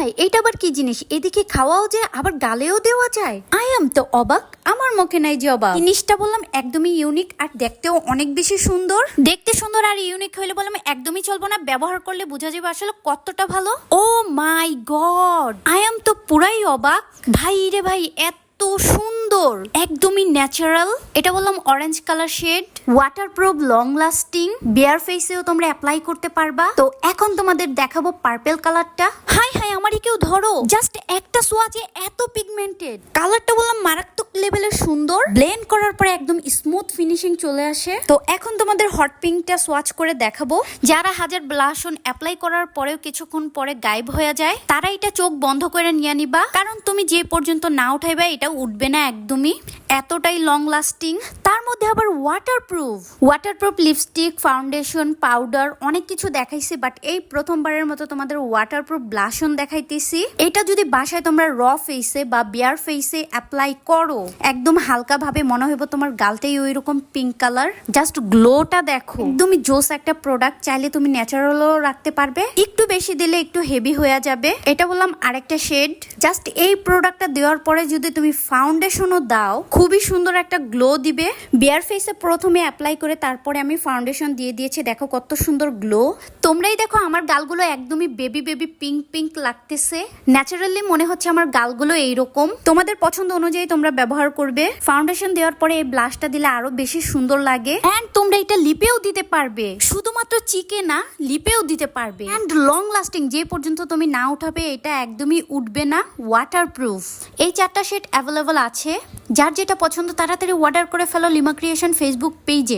High এটা আবার কি জিনিস? এদিকে খাওয়াও যায় আবার গালেও দেওয়া যায়। আই এম তো অবাক। আমার মুখে নাই যে অবাক। জিনিসটা বললাম একদমই ইউনিক আর দেখতেও অনেক বেশি সুন্দর। দেখতে সুন্দর আর ইউনিক হইলে বললাম একদমই চলবো না। ব্যবহার করলে বোঝা যাবে আসলে কতটা ভালো। Oh my god I am তো পুরাই অবাক। ভাই রে ভাই এত সুন্দর! একদমই ন্যাচারাল এটা বললাম orange colour shade waterproof long lasting bare ফেসেও তোমরা অ্যাপ্লাই করতে পারবা। তো এখন তোমাদের দেখাবো পার্পেল কালারটা হাই আমারই কেউ ধরো। জাস্ট একটা সোয়াচে এত পিগমেন্টেড কালারটা বললাম মারাত্মক লেভেলের সুন্দর। ব্লেন্ড করার পরে একদম স্মুথ ফিনিশিং চলে আসে। তো এখন তোমাদের হট পিঙ্কটা সোয়াচ করে দেখাবো। যারা হাজার ব্লাশন অ্যাপ্লাই করার পরেও কিছুক্ষণ পরে গায়েব হয়ে যায়, তারা এটা চোখ বন্ধ করে নিয়ে নিবা। কারণ তুমি যে পর্যন্ত না উঠাইবা, এটা উঠবে না একদমই। এতটাই লং লাস্টিং তার মধ্যে আবার waterproof waterproof lipstick foundation powder অনেক কিছু দেখাইছে বাট এই প্রথমবারের মতো তোমাদের ওয়াটারপ্রুফ ব্লাশন দেখাইতেছি। এটা যদি বাসায় তোমরা র ফেসে বা বিয়ার ফেসে অ্যাপ্লাই করো, একদম হালকা ভাবে মনে হইব তোমার গালটাই ওই রকম পিঙ্ক কালার জাস্ট গ্লোটা দেখো। একদমই জোস একটা প্রোডাক্ট চাইলে তুমি ন্যাচারালও রাখতে পারবে। একটু বেশি দিলে একটু হেভি হয়ে যাবে। এটা বললাম আরেকটা শেড জাস্ট এই প্রোডাক্টটা দেওয়ার পরে যদি তুমি ফাউন্ডেশনও দাও, খুবই সুন্দর একটা গ্লো দিবে। বিয়ার ফেসে প্রথমে অ্যাপ্লাই করে তারপরে আমি ফাউন্ডেশন দিয়ে দিয়েছি। দেখো কত সুন্দর গ্লো তোমরাই দেখো আমার গালগুলো একদমই বেবি বেবি পিঙ্ক পিঙ্ক লাগতেছে ন্যাচারালি মনে হচ্ছে আমার গালগুলো এইরকম। তোমাদের পছন্দ অনুযায়ী তোমরা ব্যবহার করবে। ফাউন্ডেশন দেওয়ার পরে এই ব্লাশটা দিলে আরও বেশি সুন্দর লাগে। অ্যান্ড তোমরা এটা লিপেও দিতে পারবে। শুধুমাত্র চিকে না লিপেও দিতে পারবে। অ্যান্ড লং লাস্টিং যে পর্যন্ত তুমি না উঠাবে, এটা একদমই উঠবে না। ওয়াটার প্রুফ এই চারটা শেড অ্যাভেলেবল আছে। যার যেটা পছন্দ, তাড়াতাড়ি অর্ডার করে ফেলো লিমা ক্রিয়েশন ফেসবুক পেজে